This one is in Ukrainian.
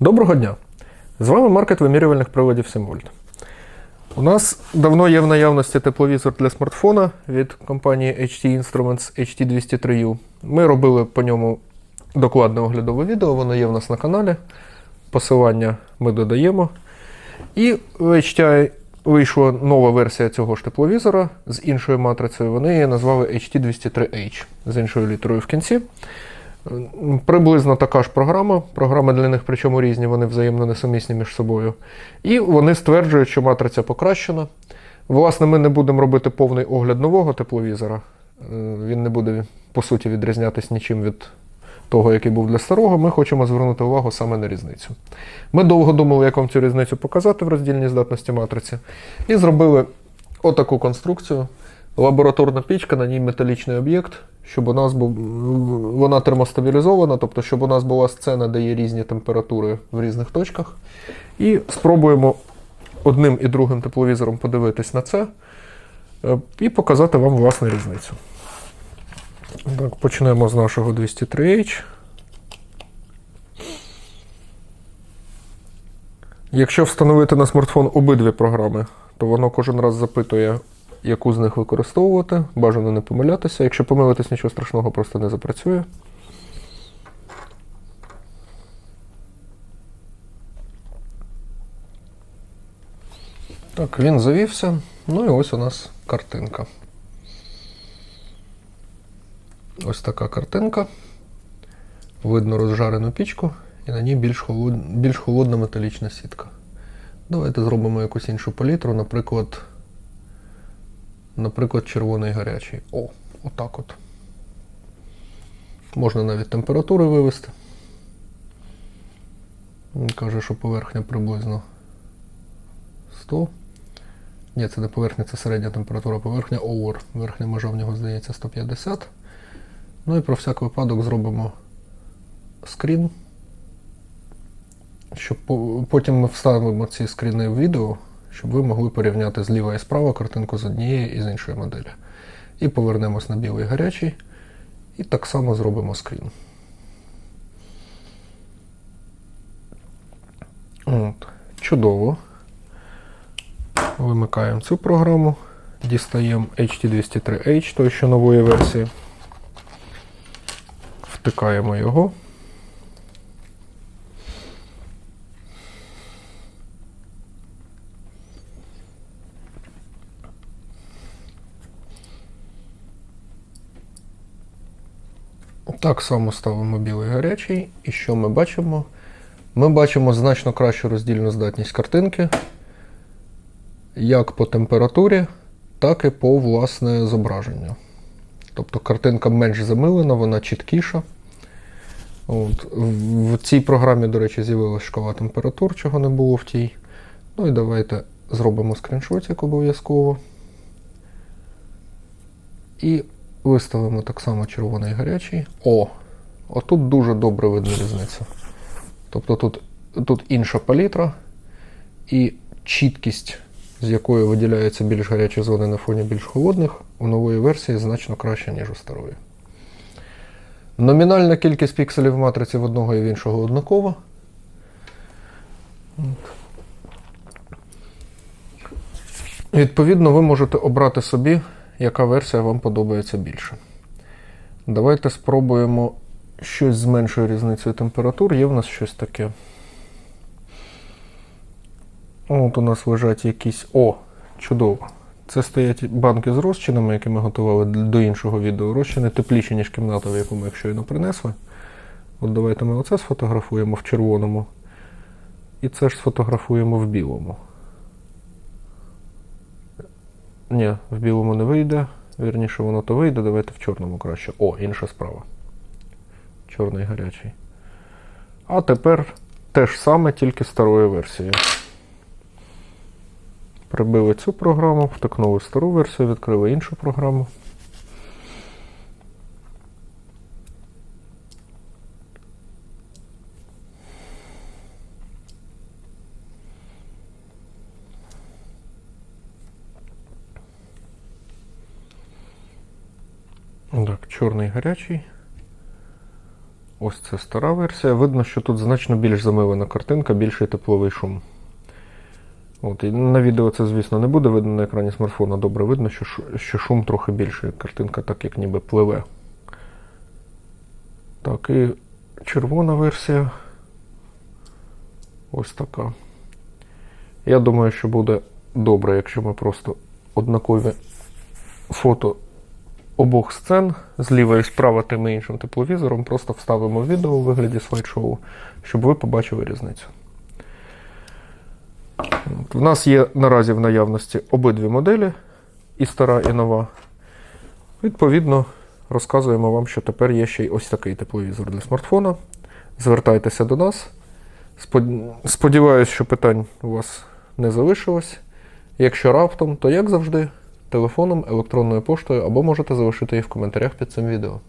Доброго дня! З вами маркет вимірювальних приладів Символьт. У нас давно є в наявності тепловізор для смартфона від компанії HT Instruments HT203U. Ми робили по ньому докладне оглядове відео, воно є в нас на каналі. Посилання ми додаємо. І в HTI вийшла нова версія цього ж тепловізора з іншою матрицею. Вони її назвали HT203H з іншою літерою в кінці. Приблизно така ж програма. Програми для них, причому різні, вони взаємно несумісні між собою. І вони стверджують, що матриця покращена. Власне, ми не будемо робити повний огляд нового тепловізора. Е, Він не буде, по суті, відрізнятися нічим від того, який був для старого. Ми хочемо звернути увагу саме на різницю. Ми довго думали, як вам цю різницю показати в роздільній здатності матриці. І зробили отаку конструкцію. Лабораторна пічка, на ній металічний об'єкт, щоб у нас був вона термостабілізована, тобто, щоб у нас була сцена, де є різні температури в різних точках. І спробуємо одним і другим тепловізором подивитись на це е, і показати вам власне різницю. Так, почнемо з нашого 203H. Якщо встановити на смартфон обидві програми, то воно кожен раз запитує, яку з них використовувати. Бажано не помилятися. Якщо помилитись, нічого страшного просто не запрацює. Так, він завівся. Ну і ось у нас картинка. Ось така картинка. Видно розжарену пічку, і на ній більш, холод... більш холодна металічна сітка. Давайте зробимо якусь іншу палітру, наприклад, наприклад, червоний гарячий. О, отак от. Можна навіть температури вивести. Він каже, що поверхня приблизно 100. Ні, це не поверхня, це середня температура поверхня over. Верхня межа в нього здається 150. Ну і про всяк випадок зробимо скрін. Щоб потім ми вставимо ці скріни в відео, щоб ви могли порівняти зліва і справа картинку з однієї і з іншої моделі. І повернемось на білий гарячий. І так само зробимо скрін. От. Чудово. Вимикаємо цю програму. Дістаємо HT203H, той що нової версії. Втикаємо його. Так само ставимо білий гарячий. І що ми бачимо? Ми бачимо значно кращу роздільну здатність картинки, як по температурі, так і по власне зображенню. Тобто картинка менш замилена, вона чіткіша. От. В цій програмі, до речі, з'явилася шкала температур, чого не було в тій. Ну і давайте зробимо скріншотик обов'язково. І виставимо так само червоний гарячий. О! Отут дуже добре видно різницю. Тобто тут, тут інша палітра і чіткість, з якою виділяються більш гарячі зони на фоні більш холодних, у нової версії значно краща, ніж у старої. Номінальна кількість пікселів в матриці в одного і в іншого однакова. Відповідно, ви можете обрати собі, яка версія вам подобається більше. Давайте спробуємо щось з меншою різницею температур. Є в нас щось таке. От у нас лежать якісь. О, чудово. Це стоять банки з розчинами, які ми готували до іншого відео. Розчини тепліші, ніж кімната, в яку ми їх щойно принесли. От давайте ми оце сфотографуємо в червоному. І це ж сфотографуємо в білому. Ні, в білому не вийде. Вірніше, воно то вийде. Давайте в чорному краще. О, інша справа. Чорний гарячий. А тепер те ж саме, тільки старою версією. Прибили цю програму, втикнули стару версію, відкрили іншу програму. Так, чорний гарячий. Ось це стара версія. Видно, що тут значно більш замилена картинка, більший тепловий шум. От, і на відео це, звісно, не буде видно на екрані смартфона. Добре видно, що, що шум трохи більший. Картинка так як ніби пливе. Так, і червона версія. Ось така. Я думаю, що буде добре, якщо ми просто однакові фото обох сцен зліва і справа тим і іншим тепловізором просто вставимо відео у вигляді слайд-шоу, щоб ви побачили різницю. В нас є наразі в наявності обидві моделі, і стара, і нова. Відповідно, розказуємо вам, що тепер є ще й ось такий тепловізор для смартфона. Звертайтеся до нас. Сподіваюсь, що питань у вас не залишилось. Якщо раптом, то як завжди, телефоном, електронною поштою або можете залишити їх в коментарях під цим відео.